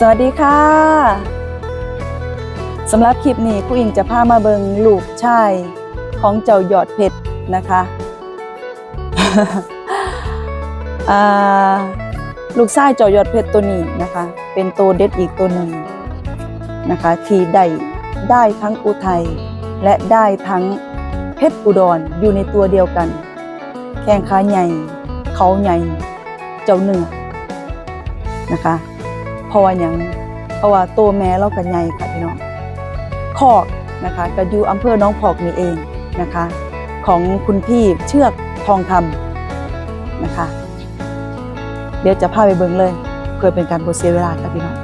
สวัสดีค่ะสำหรับคลิปนี้ผู้หญิงจะพามาเบิงลูกชายของเจ้าหยอดเพชรนะคะอ่าลูกชายเจ้าหยอดเพชรตัวนี้นะคะ เป็นตัวเด็ดอีกตัวหนึ่งนะคะที่ได้ได้ทั้งอุทัยและได้ทั้งเพชรอุดรอยู่ในตัวเดียวกัน แข้งขาใหญ่ เขาใหญ่ เจ้าเนื้อนะคะเพ ราะว่าหยังเพราะว่าตัวแม่เราก็ใหญ่ค่ะพี่น้องคอกนะคะก็อยู่อำเภอหน้องพอกนี่เองนะคะ ของคุณพี่เชือกทองคำนะคะ เดี๋ยวจะพาไปเบิ่งเลยเพื่อเป็นการบ่เสียเวลาค่ะพี่น้อง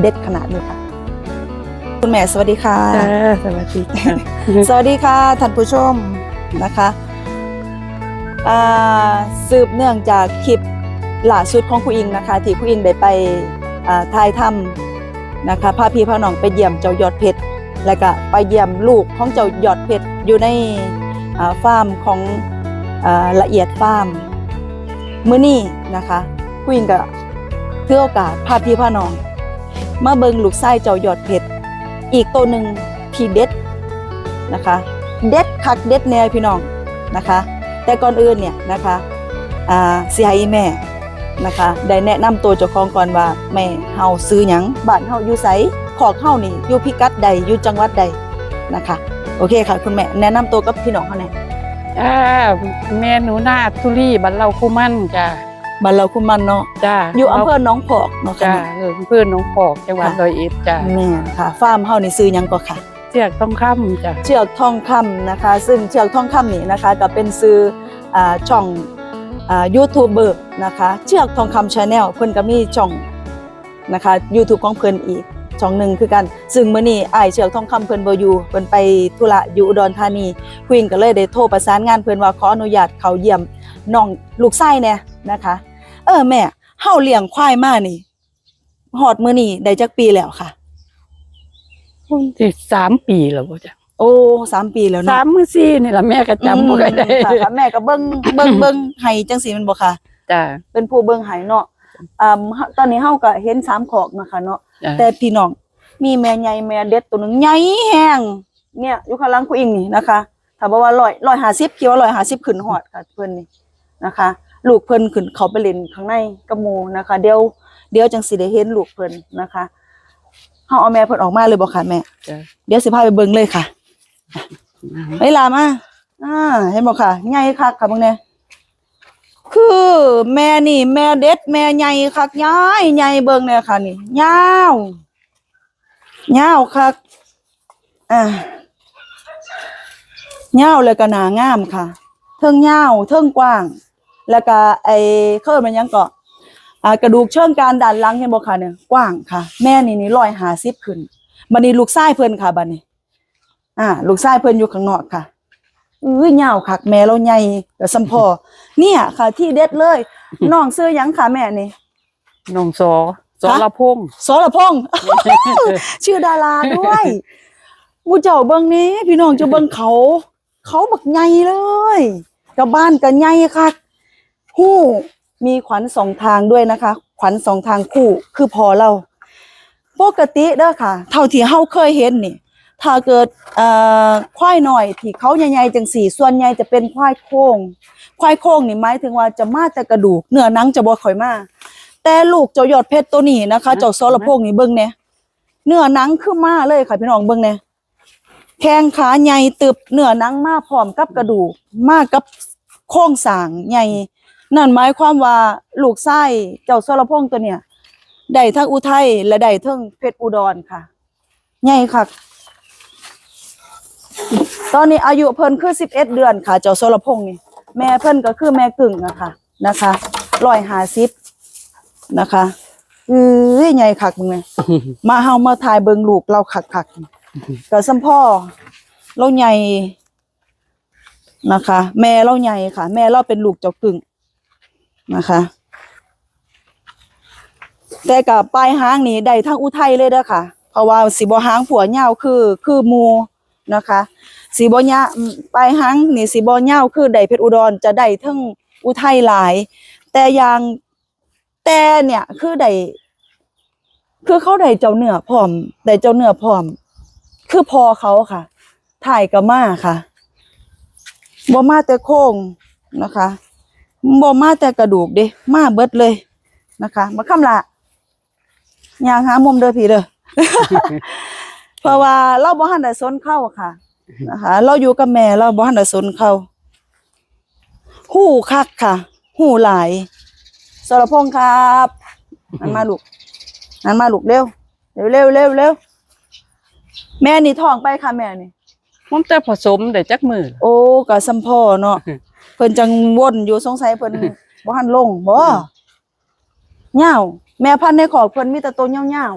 เด็ดขนาดนี้ค่ะ คุณแม่สวัสดีค่ะจ้าสวัสดีค่ะสวัสดีค่ะท่านผู้ชมนะคะอ่าสืบเนื่องจากคลิปล่าสุดของผู้อิงนะคะ ที่ผู้อิงได้ไปอ่า ถ่ายทำนะคะพาพี่พาน้องไปเยี่ยมเจ้ายอดเพชรแล้วก็ไปเยี่ยมลูกของเจ้ายอดเพชรอยู่ในฟาร์มของอละเอียดฟาร์มมื้อนี้นะคะผู้อิงก็ถือโอกาสพาพี่พาน้อง มาเบิงลูกไส้เจ้ายอดเพชรอีกตัวหนึ่งที่เด็ดนะคะเด็ดคักเด็ดแนวพี่น้องนะคะ แต่ก่อนอื่นเนี่ยนะคะอ่าสิให้แม่ นะคะ ได้แนะนำตัวเจ้าของก่อนว่า แม่เฮาซื้อหยังบ้านเฮาอยู่ไสขอกเฮานี่อยู่พิกัดใดอยู่จังหวัดใดนะคะ โอเคค่ะ คุณแม่แนะนำตัวกับพี่น้องเฮาแหน่จ้าแม่หนูนาทุรีบันเราคู่มั่นจ้าบ้านเราคุณมันเนาะจ้าอยู่อำเภอหนองพอกเนาะค่ะจ้าเอออำเพื่อนน้องปอกจังหวัดร้อยเอ็ดจ้าแม่นค่ะฟาร์มเฮานี่ซื้อหยังก็ค่ะเสียกต้องคำจ้าเชือกทองคำนะคะ ซึ่งเชือกทองคำนี่นะคะ ก็เป็นซื้ออ่าช่องอ่า ยูทูบเบอร์นะคะเชือกทองคำชาแนลเพิ่นก็มีช่องนะคะ YouTube ของเพิ่นอีกช่องหนึ่งคือกัน ซึ่งมื้อนี้อ้ายเชือกทองคำเพิ่นบ่อยู่เพิ่นไปธุระอยู่อุดรธานีคุยงก็เลยได้โทรประสานงานเพิ่นว่าขออนุญาตเขาเยี่ยมน้องลูกไส้แหน่นะคะ เออแม่เฮาเลี้ยงควายมานี่ฮอดมื้อนี้ได้จักปีแล้วค่ะที่สามปีแล้วบ่จ้า โอ้สามปีแล้วเนาะสามมือสี่นี่ละแม่ก็จำบ่ได้อืมค่ะค่ะแม่ก็เบิ่งเบิ่งเบิ่งให้จังสีมันบ่ค่ะ จ้า เป็นผู้เบิ่งให้เนาะอ่าตอนนี้เฮาก็เห็นสามขอกนะคะเนาะจ้าแต่พี่น้องมีแม่ใหญ่แม่เด็ดตัวหนึงใหญ่แฮงเนี่ยอยู่ข้างหลังกูอิงนี่นะคะถ้าบอกว่า100 150คิดว่า150ขึ้นฮอดค่ะเพิ่นนี่นะคะ ลูกเพิ่นขึ้นเขาไปเล่นข้างในกับหมู่นะคะ เดี๋ยวเดี๋ยวจังสิได้เห็นลูกเพิ่นนะคะเฮาเอาแม่เพิ่นออกมาเลยบ่ค่ะแม่ จ้าเดี๋ยวสิพาไปเบิ่งเลยค่ะ เฮ้ยลามาอ่าเห็นบอกค่ะใหญ่คักค่ะเบางเนี่ยคือแม่นี่ แม่เด็ด แม่ใหญ่คักใหญ่ใหญ่เบิ่งเนี่ยค่ะ นี่ยาวยาวคักอ่ายาวเลยก็หนางามค่ะ เทิงยาวเทิงกว้าง แล้วก็ไอ้เคยมันยังเกาะอ่ากระดูกเชิงกานด้านหลังเห็นบ่ค่ะเนี่ยกว้างค่ะ แม่นี่นี่ร้อยหาสิบขึ้นบัดนี้ลูกชายเพิ่นค่ะบัดนี้ อ่าลูกชายเพิ่นอยู่ข้างนอกค่ะอื้อยาวคักแม่เราใหญ่แต่สัมพอเนี่ยค่ะ ที่เด็ดเลยน้องซื้อหยังค่ะแม่นี่ น้องสอสอฮะละพงษ์ สรพงษ์ ชื่อดาราด้วยมูเจ้าเบิ่งนี้ พี่น้องจะเบิ่งเขา เขาบักใหญ่เลยกับบ้านกันใหญ่ค่ะหู้มีขวัญสองทางด้วยนะคะ ขวัญสองทางคู่คือพอเรา ปกติเด้อค่ะ เท่าที่เฮาเคยเห็นนี่ ถ้าเกิดเอ่อควายหน่อยที่เขาใหญ่ๆจังสี่ส่วนใหญ่จะเป็นควายโค้งควายโค้งนี่หมายถึงว่าจะมาแต่กระดูกเนื้อหนังจะบ่ค่อยมาแต่ลูกเจ้ายอดเพชรตัวนี้นะคะเจ้าซอระโพงนี่เบิ่งแหน่เนื้อหนังคือมาเลยค่ะพี่น้องเบิ่งแหน่แข้งขาใหญ่ตึบเนื้อหนังมาพร้อมกับกระดูกมากับโครงสร้างใหญ่นั่นหมายความว่าลูกไส้เจ้าซอระพงตัวเนี่ยได้ทั้งอุทัยและได้ทั้งเพชรอุดรค่ะใหญ่ค่ะ ตอนนี้อายุเพิ่นคือสิบเอ็ดเดือนค่ะ เจ้าโซลพงษ์นี่ แม่เพิ่นก็คือแม่กึ่งนะคะนะคะร้อยหาสิบนะคะอือใหญ่คักมึงเนี่ยมาเฮามาถ่ายเบิงลูกเราคักคักๆก็สัมพ่อเราใหญ่นะคะ แม่เราใหญ่ค่ะ แม่เราเป็นลูกเจ้ากึ่งนะคะ แต่กับปลายหางนี่ได้ทั้งอุทัยเลยเด้อค่ะ เพราะว่าสีบหางผัวยาวคือ คือหมู นะคะสีบยะอืมปลายหางนี่สีบยาคือได้เพชรอุดรจะได้ทั้งอุทัยหลาย แต่อยางแต่เนี่ยคือได้คือเขาได้เจ้าเนื้อพร้อมได้เจ้าเนื้อพร้อม คือพอเขาค่ะ ถ่ายกับมาค่ะบ่มาแต่โครงนะคะบ่มาแต่กระดูกเด้มาเบิดเลยนะคะมาคำละยางหามุมเด้อพี่เด้อ เพราะว่าเราบ่ทันได้สนเข้าค่ะนะคะ เราอยู่กับแม่เราบ่ทันได้สนเข้าหู้คักค่ะ หู้หลายสรพงษ์ครับนั่นมาลูกนั่นมาลูกเร็วเร็วเร็วเร็วเร็วแม่นี่ท้องไปค่ะแม่นี่มันแต่ผสมได้จักมือโอ้ก็สัมพ่อเนาะเพิ่นจังวนอยู่สงสัยเพิ่นบ่ทันลงบ่ยาว แม่พันธุ์ในขอกเพิ่นมีแต่ตัวยาว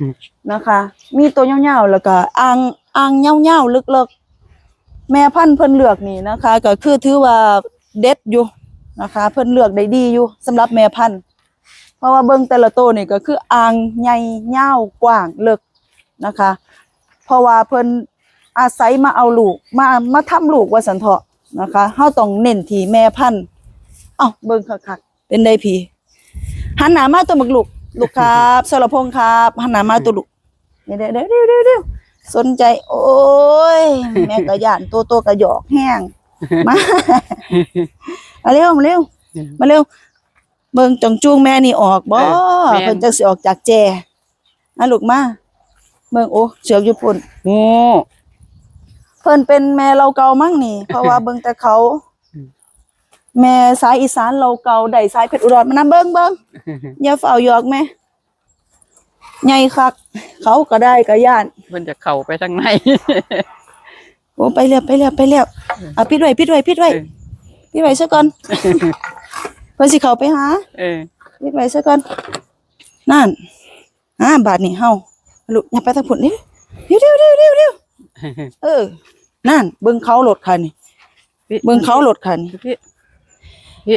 ๆนะคะ มีตัวยาวๆแล้วก็อ่างอ่างยาวๆลึกๆ แม่พันธุ์เพิ่นเลือกนี่นะคะ ก็คือถือว่าเด็ดอยู่นะคะ เพิ่นเลือกได้ดีอยู่สำหรับแม่พันธุ์เพราะว่าเบิ่งแต่ละตัวนี่ก็คืออ่างใหญ่ยาวกว้างลึกนะคะ เพราะว่าเพิ่นอาศัยมาเอาลูกมามาทำลูกว่าสันเถาะนะคะเฮาต้องเน้นที่แม่พันธุ์เอ้าเบิ่งคักๆเป็นได้พี หันหน้ามาตัวบักลูกลูกครับสรพงษ์ครับหันหน้ามาตัวลูกเดี๋ยวเดี๋ยวเดี๋ยวเดี๋ยวเดี๋ยวสนใจ โอ้ยแม่กระยานตัวตัวกระหยอกแห้งมามาเร็วมาเร็วมาเร็วเบิ่งจองจูงแม่นี่ออกบ่เออแม่นเพิ่นจังสิออกจากแจอะลูกมาเบิ่งโอ้เสือกอยู่พุ่นงูเพิ่นเป็นแม่เราเก่ามั่งนี่ เพราะว่าเบิ่งแต่เขาอืม แม่สายอีสานเราเก่าได้สายเพชรอุดรมานำเบิ่งเบิ่งอย่าเฝ้าหยอกแม่ใหญ่คัก เขาก็ได้ก็ย่านเพิ่นจะเข้าไปทางในโอ้ไปแล้วไปแล้วไปแล้วอะปิดไว้ปิดไว้ปิดไว้เออปิดไว้ซะก่อนเพิ่นสิเข้าไปหาเออปิดไว้ซะก่อนนั่นอ่าบาดนี้เฮาลูกอย่าไปทางพุ่นนี่เดี๋ยวเดี๋ยวเดี๋ยวเดี๋ยวเดี๋ยวเออ นั่นเบิ่งเขารถคันนี่เบิ่งเขารถคันนี่พี่พี่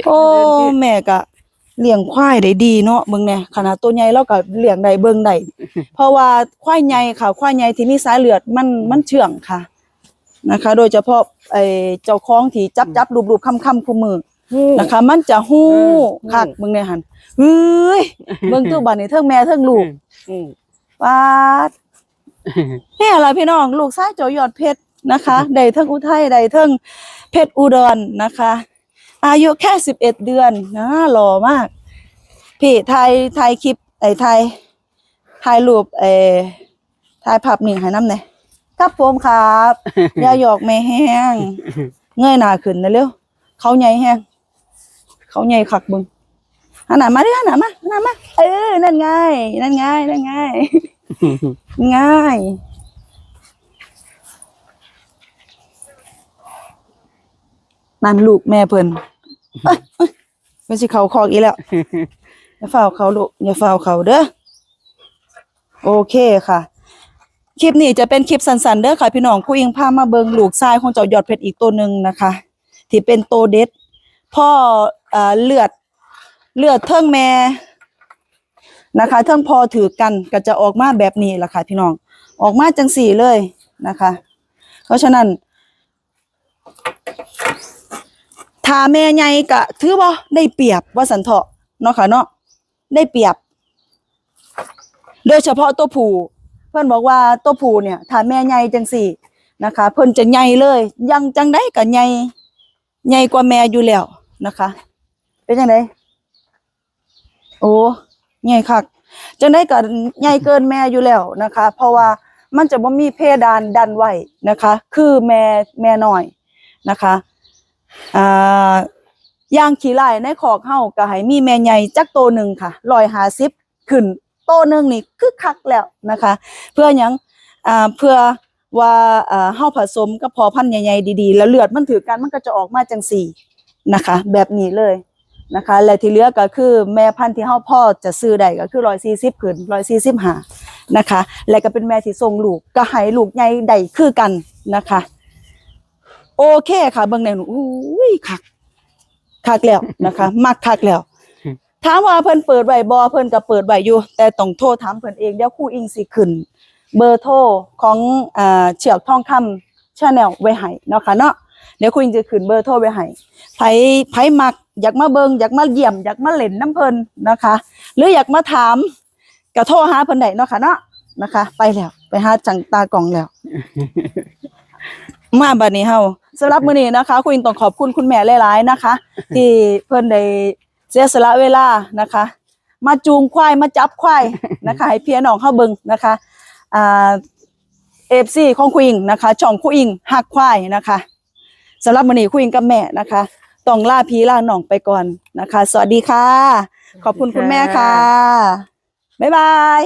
โอ้เดินพี่แม่ก็เลี้ยงควายได้ดีเนาะเบิ่งแน่ขนาดตัวใหญ่เราก็เลี้ยงได้เบิ่งได้เพราะว่าควายใหญ่ค่ะ ควายใหญ่ที่มีสายเลือดมันมันเชื่องค่ะ นะคะ โดยเฉพาะไอ้เจ้าของที่จับจับรูปๆค่ำๆคู่มือนะคะ มันจะฮู้อืมคักเบิ่งแน่หั่นเฮ้ยเบิ่งตัวบัดนี้เทิงแม่เทิงลูกอืมปาดนี่ล่ะพี่น้อง ลูกชายเจ้ายอดเพชรนะคะได้เทิงอุทัยได้เทิงเพชรอุดรนะคะ อายุแค่สิบเอ็ดเดือนนะหล่อมากพี่ถ่ายถ่ายคลิปไอ้ถ่ายถ่ายรูปเออถ่ายภาพนิ่งให้น้ำหน่อยครับผมครับอย่าหยอกแม่แห้งเงยหน้าขึ้นนะเร็วเขาใหญ่แห้งเขาใหญ่คักเบึงหันหน้ามาดิหันหน้ามาหันหน้ามาเออนั่นไงนั่นไงนั่นไงง่ายนั่นลูกแม่เพิ่นเอ้ยเอ้ยไม่ใช่เขาคอกอีกแล้วอย่าเฝ้าเขาลูกอย่าเฝ้าเขาเด้อโอเคค่ะ คลิปนี้จะเป็นคลิปสั้นๆเด้อค่ะ พี่น้องคุยอิงพามาเบิงลูกชายของเจ้ายอดเพชรอีกตัวหนึ่งนะคะ ที่เป็นโตเด็ดพ่อเอ่อเลือดเลือดเทิงแม่นะคะเทิงพอถือกันก็จะออกมาแบบนี้ล่ะค่ะพี่น้องออกมาจังสี่เลยนะคะ เพราะฉะนั้น ถ้าแม่ใหญ่ก็ถือว่าได้เปรียบว่าสันเถาะเนาะค่ะเนาะได้เปรียบ โดยเฉพาะตัวผู้เพื่อนบอกว่าตัวผู้เนี่ยถ้าแม่ใหญ่จังสี่นะคะ เพิ่นจะใหญ่เลย ยังจังได้ก็ใหญ่ใหญ่กว่าแม่อยู่แล้วนะคะ เป็นจังไดโอ้ใหญ่คักจังได้ก็ใหญ่เกินแม่อยู่แล้วนะคะ เพราะว่ามันจะบ่มีเพดานดันไว้นะคะ คือแม่แม่น้อยนะคะ อ่าย่างขี้ไล่ในขอกเฮาก็ให้มีแม่ใหญ่จักโตหนึ่งค่ะ150ขึ้นโตหนึงนี่คือคักแล้วนะคะ เพื่อยังอ่าเพื่อว่าอ่าเฮาผสมกับพอพันธุ์ใหญ่ๆดีๆ แล้วเลือดมันถือกันมันก็จะออกมาจังสี่นะคะ แบบนี้เลยนะคะ และที่เหลือก็คือแม่พันธุ์ที่เฮาพ่อจะซื้อได้ก็คือ140ขึ้น145นะคะ และก็เป็นแม่ที่ทรงลูกก็ให้ลูกใหญ่ได้คือกันนะคะ โอเคค่ะเบิ่งในหนูอุ้ยคักคักแล้วนะคะ มักคักแล้วถามว่าเพิ่นเปิดไว้บ่เพิ่นก็เปิดไว้อยู่ แต่ต้องโทรถามเพิ่นเองเดี๋ยวครูอิงสิขึ้น เบอร์โทรของอ่าเชือกทองคำ Channel ไว้ให้เนาะค่ะเนาะเดี๋ยวครูอิงจะขึ้นเบอร์โทรไว้ให้ไผไผมักอยากมาเบิงอยากมาเยี่ยมอยากมาเล่นน้ำเพิ่นนะคะ หรืออยากมาถามก็โทรหาเพิ่นได้เนาะค่ะเนาะนะคะ ไปแล้ว ไปหาจังตากล่องแล้ว มาบัดนี้เฮา สำหรับมื้อนี้นะคะคุณอิงต้องขอบคุณคุณแม่หลายๆนะคะ ที่เพิ่นได้เสียสละเวลานะคะ มาจูงควายมาจับควายนะคะให้พี่น้องเฮาเบิ่งนะคะอ่า FC ของคุยอิงนะคะ ช่องคุยอิงหักควายนะคะสำหรับมื้อนี้คุยอิงกับแม่นะคะต้องลาพี่ลาน้องไปก่อนนะคะ สวัสดีค่ะ ขอบคุณคุณแม่ค่ะ บ๊ายบาย